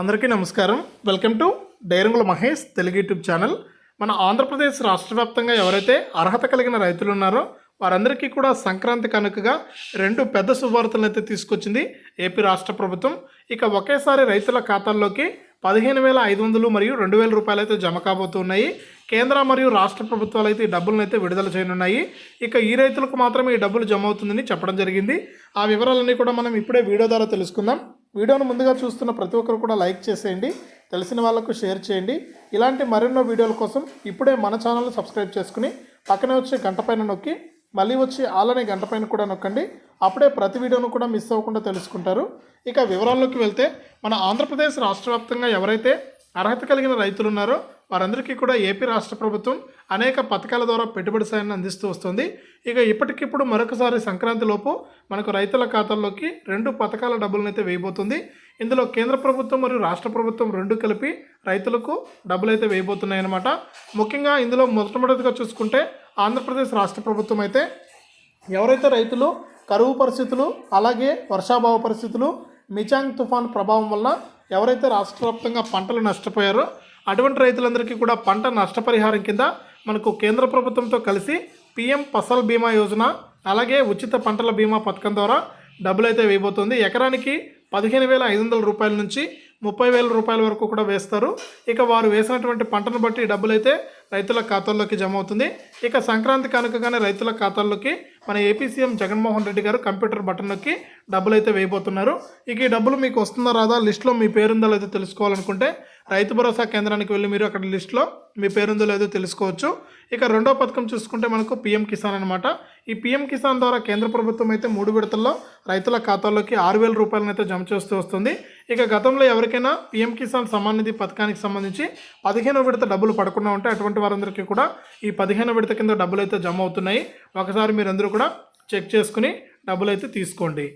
అందరికీ నమస్కారం. Welcome to డైరంగుల మహేష్ తెలుగు యూట్యూబ్ ఛానల్. మన ఆంధ్రప్రదేశ్ రాష్ట్ర వ్యాప్తంగా ఎవరైతే అర్హత కలిగిన రైతులు ఉన్నారో వారందరికీ కూడా సంక్రాంతి కనుకగా రెండు పెద్ద శుభవార్తలను అయితే తీసుకొచ్చింది ఏపీ రాష్ట్ర ప్రభుత్వం. ఇక ఒకేసారి రైతుల ఖాతాల్లోకి పదిహేను వేల ఐదు వందలు మరియు రెండు వేల రూపాయలు అయితే జమ కాబోతున్నాయి. కేంద్ర మరియు రాష్ట్ర ప్రభుత్వాలు అయితే ఈ డబ్బులను అయితే విడుదల చేయనున్నాయి. ఇక ఈ రైతులకు మాత్రమే ఈ డబ్బులు జమ అవుతుందని చెప్పడం జరిగింది. ఆ వివరాలన్నీ కూడా మనం ఇప్పుడే వీడియో ద్వారా తెలుసుకుందాం. వీడియోను ముందుగా చూస్తున్న ప్రతి ఒక్కరు కూడా లైక్ చేసేయండి తెలిసిన వాళ్ళకు షేర్ చేయండి. ఇలాంటి మరెన్నో వీడియోల కోసం ఇప్పుడే మన ఛానల్ని సబ్స్క్రైబ్ చేసుకుని పక్కనే వచ్చే గంట పైన నొక్కి మళ్ళీ వచ్చి ఆలనే గంట పైన కూడా నొక్కండి. అప్పుడే ప్రతి వీడియోను కూడా మిస్ అవ్వకుండా తెలుసుకుంటారు. ఇక వివరాల్లోకి వెళ్తే మన ఆంధ్రప్రదేశ్ రాష్ట్రవ్యాప్తంగా ఎవరైతే అర్హత కలిగిన రైతులు ఉన్నారో వారందరికీ కూడా ఏపీ రాష్ట్ర ప్రభుత్వం అనేక పథకాల ద్వారా పెట్టుబడి సాయాన్ని అందిస్తూ వస్తుంది. ఇక ఇప్పటికిప్పుడు మరొకసారి సంక్రాంతిలోపు మనకు రైతుల ఖాతాల్లోకి రెండు పథకాల డబ్బులనైతే అయితే వేయబోతుంది. ఇందులో కేంద్ర ప్రభుత్వం మరియు రాష్ట్ర ప్రభుత్వం రెండు కలిపి రైతులకు డబ్బులు అయితే ముఖ్యంగా ఇందులో మొట్టమొదటిగా చూసుకుంటే ఆంధ్రప్రదేశ్ రాష్ట్ర ప్రభుత్వం అయితే ఎవరైతే రైతులు కరువు పరిస్థితులు అలాగే వర్షాభావ పరిస్థితులు మిచాంగ్ తుఫాన్ ప్రభావం వల్ల ఎవరైతే రాష్ట్ర వ్యాప్తంగా పంటలు నష్టపోయారో అటువంటి రైతులందరికీ కూడా పంట నష్టపరిహారం కింద మనకు కేంద్ర ప్రభుత్వంతో కలిసి పిఎం ఫసల్ బీమా యోజన అలాగే ఉచిత పంటల బీమా పథకం ద్వారా డబ్బులు అయితే వేయబోతుంది. ఎకరానికి పదిహేను వేల ఐదు వందల రూపాయల నుంచి ముప్పై వేల రూపాయల వరకు కూడా వేస్తారు. ఇక వారు వేసినటువంటి పంటను బట్టి డబ్బులు అయితే రైతుల ఖాతాల్లోకి జమ అవుతుంది. ఇక సంక్రాంతి కనుకగానే రైతుల ఖాతాల్లోకి మన ఏపీ సీఎం జగన్మోహన్ రెడ్డి గారు కంప్యూటర్ బటన్ నొక్కి డబ్బులు అయితే వేయబోతున్నారు. ఇక ఈ డబ్బులు మీకు వస్తుందా రాదా? లిస్ట్లో మీ పేరుందో లేదో తెలుసుకోవాలనుకుంటే రైతు భరోసా కేంద్రానికి వెళ్ళి మీరు అక్కడ లిస్ట్లో మీ పేరుందో లేదో తెలుసుకోవచ్చు. ఇక రెండో పథకం చూసుకుంటే మనకు పీఎం కిసాన్ అనమాట ఈ పీఎం కిసాన్ ద్వారా కేంద్ర ప్రభుత్వం అయితే మూడు విడతల్లో రైతుల ఖాతాల్లోకి ఆరు వేల రూపాయలను అయితే జమ చేస్తూ వస్తుంది. ఇక గతంలో ఎవరికైనా పీఎం కిసాన్ సమాన్ నిధి పథకానికి సంబంధించి పదిహేనో విడత డబ్బులు పడకుండా ఉంటే అటువంటి వారందరికీ కూడా ఈ పదిహేను విడత కింద డబ్బులు అయితే జమ అవుతున్నాయి. ఒకసారి మీరందరూ కూడా చెక్ చేసుకుని డబ్బులు అయితే తీసుకోండి.